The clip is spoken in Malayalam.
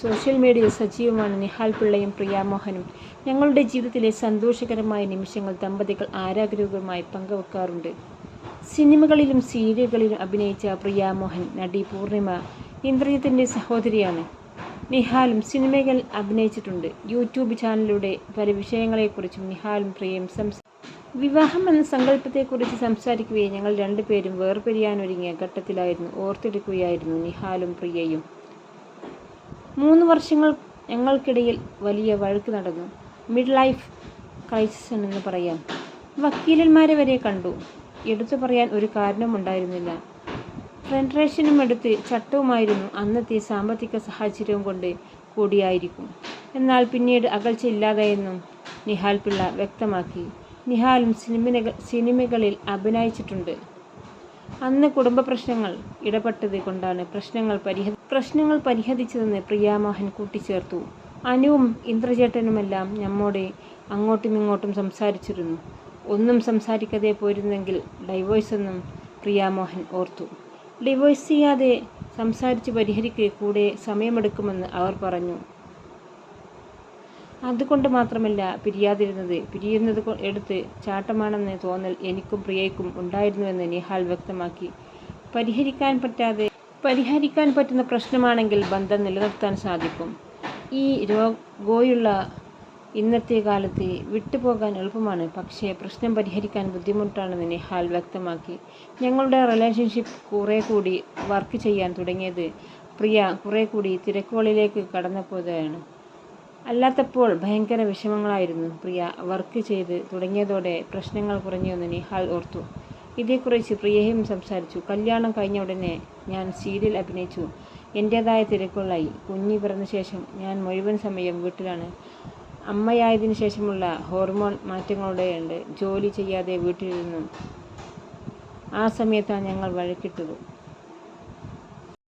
സോഷ്യൽ മീഡിയ സജീവമാണ് നിഹാൽ പിള്ളയും പ്രിയ മോഹനും. ഞങ്ങളുടെ ജീവിതത്തിലെ സന്തോഷകരമായ നിമിഷങ്ങൾ ദമ്പതികൾ ആരാഗ്രഹവുമായി പങ്കുവെക്കാറുണ്ട്. സിനിമകളിലും സീരിയലുകളിലും അഭിനയിച്ച പ്രിയ മോഹൻ നടി പൂർണിമ ഇന്ദ്രജിത്തിന്റെ സഹോദരിയാണ്. നിഹാലും സിനിമകൾ അഭിനയിച്ചിട്ടുണ്ട്. യൂട്യൂബ് ചാനലിലൂടെ പല വിഷയങ്ങളെക്കുറിച്ചും നിഹാലും പ്രിയയും സംസാ വിവാഹം എന്ന സങ്കല്പത്തെക്കുറിച്ച് സംസാരിക്കുകയും ഞങ്ങൾ രണ്ടുപേരും വേർപിരിയാനൊരുങ്ങിയ ഘട്ടത്തിലായിരുന്നു ഓർത്തെടുക്കുകയായിരുന്നു നിഹാലും പ്രിയയും. മൂന്ന് വർഷങ്ങൾ ഞങ്ങൾക്കിടയിൽ വലിയ വഴക്ക് നടന്നു. മിഡ് ലൈഫ് ക്രൈസിസ് എന്ന് പറയാം. വക്കീലന്മാരെ വരെ കണ്ടു. എടുത്തു പറയാൻ ഒരു കാരണമുണ്ടായിരുന്നില്ല. ഫെഡറേഷനും എടുത്ത് ചട്ടവുമായിരുന്നു അന്നത്തെ സാമ്പത്തിക സാഹചര്യവും കൊണ്ട് കൂടിയായിരിക്കും. എന്നാൽ പിന്നീട് അകൽച്ച ഇല്ലാതെയെന്നും നിഹാൽ പിള്ള വ്യക്തമാക്കി. നിഹാലും സിനിമ സിനിമകളിൽ അഭിനയിച്ചിട്ടുണ്ട്. അന്ന് കുടുംബ പ്രശ്നങ്ങൾ ഇടപെട്ടത് കൊണ്ടാണ് പ്രശ്നങ്ങൾ പരിഹ പ്രശ്നങ്ങൾ പരിഹരിച്ചതെന്ന് പ്രിയാമോഹൻ കൂട്ടിച്ചേർത്തു. അനുവും ഇന്ദ്രചേട്ടനുമെല്ലാം നമ്മോട് അങ്ങോട്ടും ഇങ്ങോട്ടും സംസാരിച്ചിരുന്നു. ഒന്നും സംസാരിക്കാതെ പോയിരുന്നെങ്കിൽ ഡൈവോഴ്സ് എന്നും പ്രിയാമോഹൻ ഓർത്തു. ഡിവോഴ്സ് ചെയ്യാതെ സംസാരിച്ച് പരിഹരിക്കുക കൂടെ സമയമെടുക്കുമെന്ന് അവർ പറഞ്ഞു. അതുകൊണ്ട് മാത്രമല്ല പിരിയാതിരുന്നത്. പിരിയുന്നത് എടുത്ത് ചാട്ടമാണെന്ന് തോന്നൽ എനിക്കും പ്രിയയ്ക്കും ഉണ്ടായിരുന്നുവെന്ന് നിഹാൽ വ്യക്തമാക്കി. പരിഹരിക്കാൻ പറ്റാതെ പരിഹരിക്കാൻ പറ്റുന്ന പ്രശ്നമാണെങ്കിൽ ബന്ധം നിലനിർത്താൻ സാധിക്കും. ഈ രോഗോയുള്ള ഇന്നത്തെ കാലത്ത് വിട്ടുപോകാൻ എളുപ്പമാണ്. പക്ഷേ പ്രശ്നം പരിഹരിക്കാൻ ബുദ്ധിമുട്ടാണെന്ന് നിഹാൽ വ്യക്തമാക്കി. ഞങ്ങളുടെ റിലേഷൻഷിപ്പ് കുറേ കൂടി വർക്ക് ചെയ്യാൻ തുടങ്ങിയത് പ്രിയ കുറേ കൂടി തിരക്കുകളിലേക്ക് കടന്നപ്പോഴാണ്. അല്ലാത്തപ്പോൾ ഭയങ്കര വിഷമങ്ങളായിരുന്നു. പ്രിയ വർക്ക് ചെയ്ത് തുടങ്ങിയതോടെ പ്രശ്നങ്ങൾ കുറഞ്ഞുവെന്ന് നിഹാൽ ഓർത്തു. ഇതേക്കുറിച്ച് പ്രിയയും സംസാരിച്ചു. കല്യാണം കഴിഞ്ഞ ഉടനെ ഞാൻ സീരിയൽ അഭിനയിച്ചു. എന്റേതായ തിരക്കുള്ളായി കുഞ്ഞി പിറന്ന ശേഷം ഞാൻ മുഴുവൻ സമയം വീട്ടിലാണ്. അമ്മയായതിനു ശേഷമുള്ള ഹോർമോൺ മാറ്റങ്ങളുടെയുണ്ട്. ജോലി ചെയ്യാതെ വീട്ടിലിരുന്നു ആ സമയത്താണ് ഞങ്ങൾ വഴക്കിട്ടത്.